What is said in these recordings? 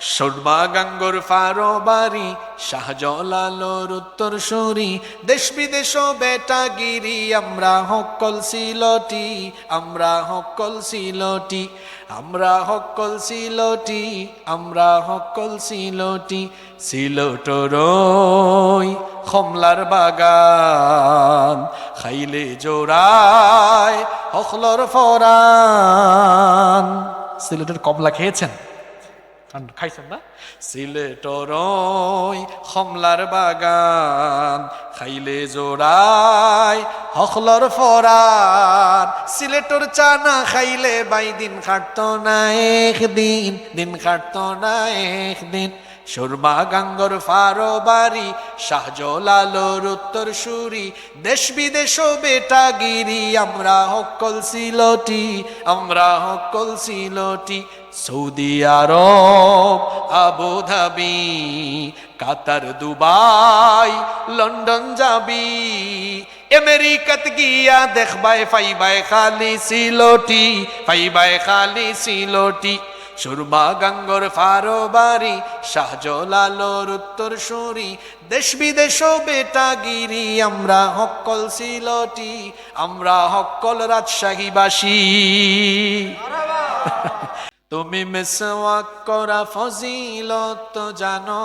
সুরমা গাঙ্গর ফারো বাড়ি, শাহজলালোর উত্তর সুরি। দেশ বিদেশ বেটা গিরি আমরা হকল সিলটি, আমরা হকল সিলটি, আমরা হকল সিলটি, আমরা হকল সিলটি, সিলটরই খমলার বাগান, খাইলে জোড়ায় হখলর ফরান। সিলেটের কমলা খেয়েছেন? খাইছেন না সিলেটরই হমলার বাগান খাইলে জোড়ায় হকলর ফরান সিলেটর চানা খাইলে বাই দিন খাটত না একদিন দিন খাটত না একদিন সুরমা গাঙ্গর ফারো বাড়ি শাহজলালোর উত্তর সুরি, দেশ বিদেশ বেটা গিরি আমরা হকল সিলটি, আমরা হকল Sylheti, Saudi Arabia Abu Dhabi Qatar Dubai, London যাবি, আমেরিকাত গিয়া দেখবাই ফাইবাই খালি সিলটি ফাইবাই খালি সিলটি। সুরমা গাঙ্গর ফারো বাড়ি শাহজলালোর উত্তর সুরি। দেশ বিদেশ বেটা গিরি আমরা হকল সিলটি আমরা হকল রাজশাহীবাসী। তুমি মেসওয়াক করা ফজিলত জানো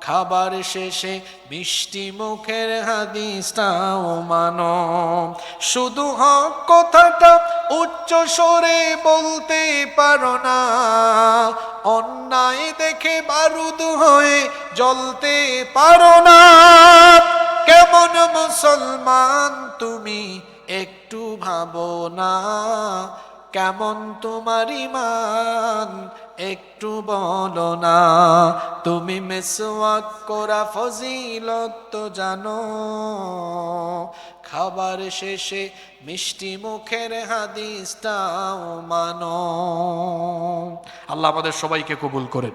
খাবার শেষে মিষ্টি মুখের হাদিসটাও মানো। শুধু হক কথাটা উচ্চ স্বরে বলতে পারো না। অন্যায় দেখে বারুদ হয়ে জ্বলতে পারো না। কেমন মুসলমান তুমি একটু ভাবো না। কেমন তোমার ইমান একটু বলো না, তুমি মেসওয়াক করা ফজিলত তো জানো। খাবার শেষে মিষ্টি মুখের হাদিসটাও মানো। আল্লাহ আমাদের সবাইকে কবুল করেন।